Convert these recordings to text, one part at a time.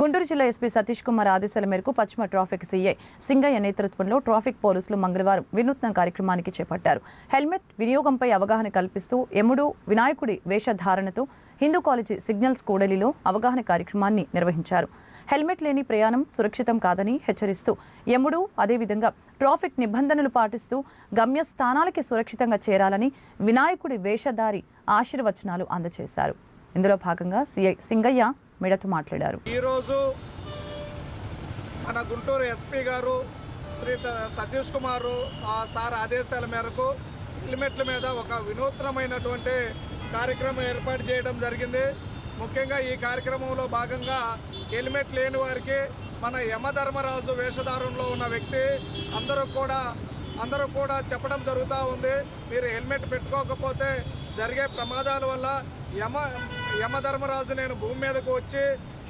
గుంటూరు జిల్లా ఎస్పీ సతీష్ కుమార్ ఆదేశాల మేరకు పశ్చిమ ట్రాఫిక్ సీఐ సింగయ్య నేతృత్వంలో ట్రాఫిక్ పోలీసులు మంగళవారం వినూత్న కార్యక్రమానికి చేపట్టారు. హెల్మెట్ వినియోగంపై అవగాహన కల్పిస్తూ యముడు వినాయకుడి వేషధారణతో హిందూ కాలేజీ సిగ్నల్స్ కూడలిలో అవగాహన కార్యక్రమాన్ని నిర్వహించారు. హెల్మెట్ లేని ప్రయాణం సురక్షితం కాదని హెచ్చరిస్తూ యముడు అదేవిధంగా ట్రాఫిక్ నిబంధనలు పాటిస్తూ గమ్యస్థానాలకి సురక్షితంగా చేరాలని వినాయకుడి వేషధారి ఆశీర్వచనాలు అందజేశారు ఇందులో భాగంగా సిఐ సింగయ్య మీడతో మాట్లాడారు. ఈరోజు మన గుంటూరు ఎస్పీ గారు శ్రీ సతీష్ కుమారు ఆ సార్ ఆదేశాల మేరకు హెల్మెట్ల మీద ఒక వినూత్నమైనటువంటి కార్యక్రమం ఏర్పాటు చేయడం జరిగింది. ముఖ్యంగా ఈ కార్యక్రమంలో భాగంగా హెల్మెట్ లేని వారికి మన యమధర్మరాజు వేషధారంలో ఉన్న వ్యక్తి అందరూ కూడా అందరూ కూడా చెప్పడం జరుగుతూ ఉంది. మీరు హెల్మెట్ పెట్టుకోకపోతే జరిగే ప్రమాదాల వల్ల యమ యమధర్మరాజు నేను భూమి మీదకు వచ్చి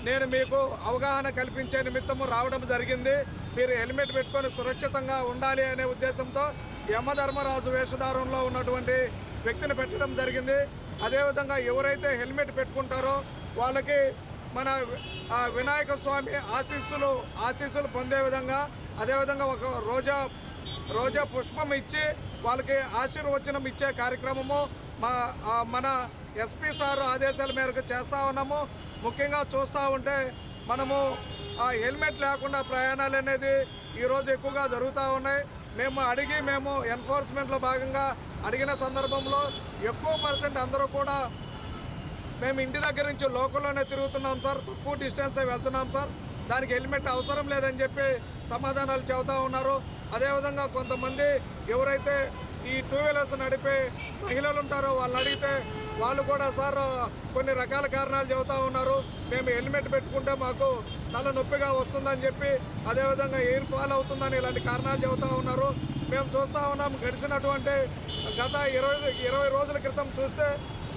నేను మీకు అవగాహన కల్పించే నిమిత్తము రావడం జరిగింది. మీరు హెల్మెట్ పెట్టుకొని సురక్షితంగా ఉండాలి అనే ఉద్దేశంతో యమధర్మరాజు వేషధారంలో ఉన్నటువంటి వ్యక్తిని పెట్టడం జరిగింది. అదేవిధంగా ఎవరైతే హెల్మెట్ పెట్టుకుంటారో వాళ్ళకి మన వినాయక స్వామి ఆశీస్సులు ఆశీస్సులు పొందే విధంగా అదేవిధంగా ఒక రోజా రోజా పుష్పం ఇచ్చి వాళ్ళకి ఆశీర్వచనం ఇచ్చే కార్యక్రమము మా మన ఎస్పీ సార్ ఆదేశాల మేరకు చేస్తూ ఉన్నాము. ముఖ్యంగా చూస్తూ ఉంటే మనము ఆ హెల్మెట్ లేకుండా ప్రయాణాలు అనేది ఈరోజు ఎక్కువగా జరుగుతూ ఉన్నాయి. మేము అడిగి మేము ఎన్ఫోర్స్మెంట్లో భాగంగా అడిగిన సందర్భంలో ఎక్కువ పర్సెంట్ అందరూ కూడా మేము ఇంటి దగ్గర నుంచి లోకల్లోనే తిరుగుతున్నాం సార్. తక్కువ డిస్టెన్సే వెళ్తున్నాం సార్. దానికి హెల్మెట్ అవసరం లేదని చెప్పి సమాధానాలు చెబుతూ ఉన్నారు. అదేవిధంగా కొంతమంది ఎవరైతే ఈ టూ వీలర్స్ నడిపే మహిళలు ఉంటారో వాళ్ళని అడిగితే వాళ్ళు కూడా సార్ కొన్ని రకాల కారణాలు చెబుతూ ఉన్నారు. మేము హెల్మెట్ పెట్టుకుంటే మాకు తల నొప్పిగా వస్తుందని చెప్పి అదేవిధంగా ఎయిర్ ఫాల్ అవుతుందని ఇలాంటి కారణాలు చెబుతూ ఉన్నారు. మేము చూస్తూ ఉన్నాం గడిచినటువంటి గత ఇరవై ఇరవై రోజుల క్రితం చూస్తే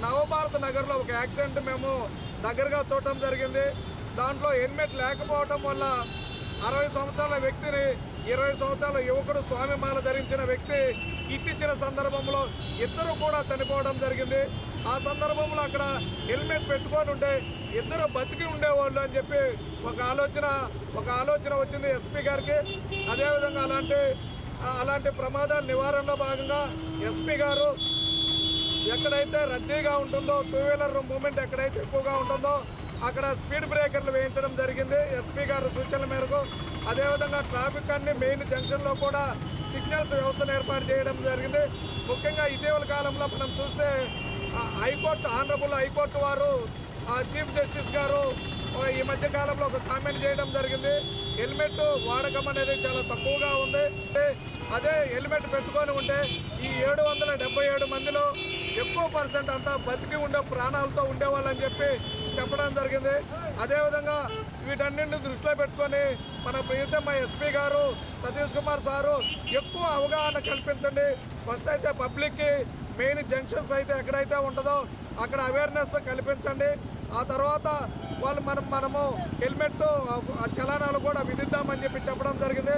నవభారత్ నగర్లో ఒక యాక్సిడెంట్ మేము దగ్గరగా చూడటం జరిగింది. దాంట్లో హెల్మెట్ లేకపోవటం వల్ల అరవై సంవత్సరాల వ్యక్తిని ఇరవై సంవత్సరాల యువకుడు స్వామిమాల ధరించిన వ్యక్తి ఇట్టించిన సందర్భంలో ఇద్దరు కూడా చనిపోవడం జరిగింది. ఆ సందర్భంలో అక్కడ హెల్మెట్ పెట్టుకొని ఉంటే ఇద్దరు బతికి ఉండేవాళ్ళు అని చెప్పి ఒక ఆలోచన ఒక ఆలోచన వచ్చింది ఎస్పీ గారికి. అదేవిధంగా అలాంటి అలాంటి ప్రమాదాల నివారణలో భాగంగా ఎస్పీ గారు ఎక్కడైతే రద్దీగా ఉంటుందో టూ వీలర్ మూమెంట్ ఎక్కడైతే ఎక్కువగా ఉంటుందో అక్కడ స్పీడ్ బ్రేకర్లు వేయించడం జరిగింది. ఎస్పీ గారు సూచనల మేరకు అదేవిధంగా ట్రాఫిక్ అన్ని మెయిన్ జంక్షన్లో కూడా సిగ్నల్స్ వ్యవస్థను ఏర్పాటు చేయడం జరిగింది. ముఖ్యంగా ఇటీవల కాలంలో మనం చూస్తే హైకోర్టు ఆనరబుల్ హైకోర్టు వారు ఆ చీఫ్ జస్టిస్ గారు ఈ మధ్య కాలంలో ఒక కామెంట్ చేయడం జరిగింది. హెల్మెట్ వాడకం అనేది చాలా తక్కువగా ఉంది. అదే హెల్మెట్ పెట్టుకొని ఉంటే ఈ ఏడు వందల డెబ్బై ఏడు మందిలో ఎక్కువ పర్సెంట్ అంతా బతికి ఉండే ప్రాణాలతో ఉండేవాళ్ళని చెప్పి చెప్పడం జరిగింది. అదేవిధంగా వీటన్నింటిని దృష్టిలో పెట్టుకొని మన ప్రియతమ ఎస్పీ గారు సతీష్ కుమార్ సారు ఎక్కువ అవగాహన కల్పించండి. ఫస్ట్ అయితే పబ్లిక్కి మెయిన్ జంక్షన్స్ అయితే ఎక్కడైతే ఉంటుందో అక్కడ అవేర్నెస్ కల్పించండి. ఆ తర్వాత వాళ్ళు మనం మనము హెల్మెట్ చలానాలు కూడా విధిద్దామని చెప్పి చెప్పడం జరిగింది.